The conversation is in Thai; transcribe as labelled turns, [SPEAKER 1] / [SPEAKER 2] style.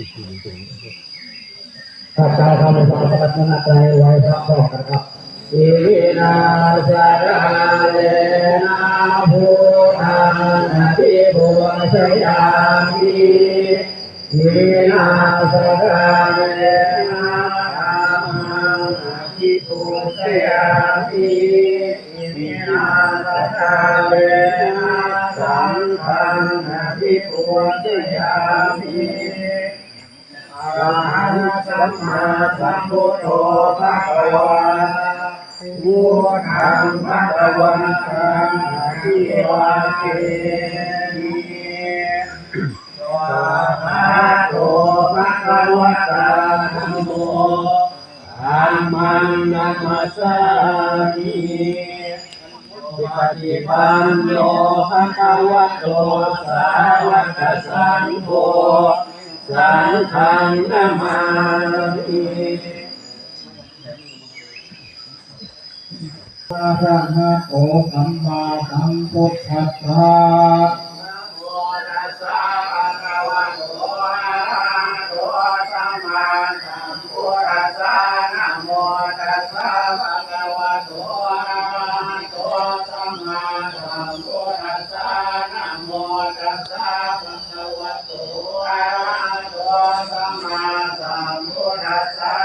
[SPEAKER 1] ติดอยู่ตรงนี้
[SPEAKER 2] ถ้าใจคำสอนพัฒนาใจไว้ครับบอครับอินาสาราเลนะภูทานาทิบุชยามิอินาสาราเลนะธรรมังนาทิบุชยามิอินาสาราเลนะสังฆังนาทิบุชยามิอะ ระหังสัมมาสัมพุทโธภะคะวะพุทธังภะคะวันตังอะภิวาเทมิสวากขาโตภะคะวะตาธัมโมธัมมังนัมมัสสามิปฏิปันโนภะคะวะโตสาวกสังโฆ สังฆังนามามิพระธรรมโอสัมมาสัมพุทธัสสะนะโมตัสสะภะคะวะโตอะระหะโตสัมมาสัมพุทธัสสะนะโมตัสสะภะคะวะโตอะระหะโตสัมมาสัมพุทธัสสะนะโมตัสสะภะคะวะโตอะระหะโต สัมมาสัมพุทธัสสะ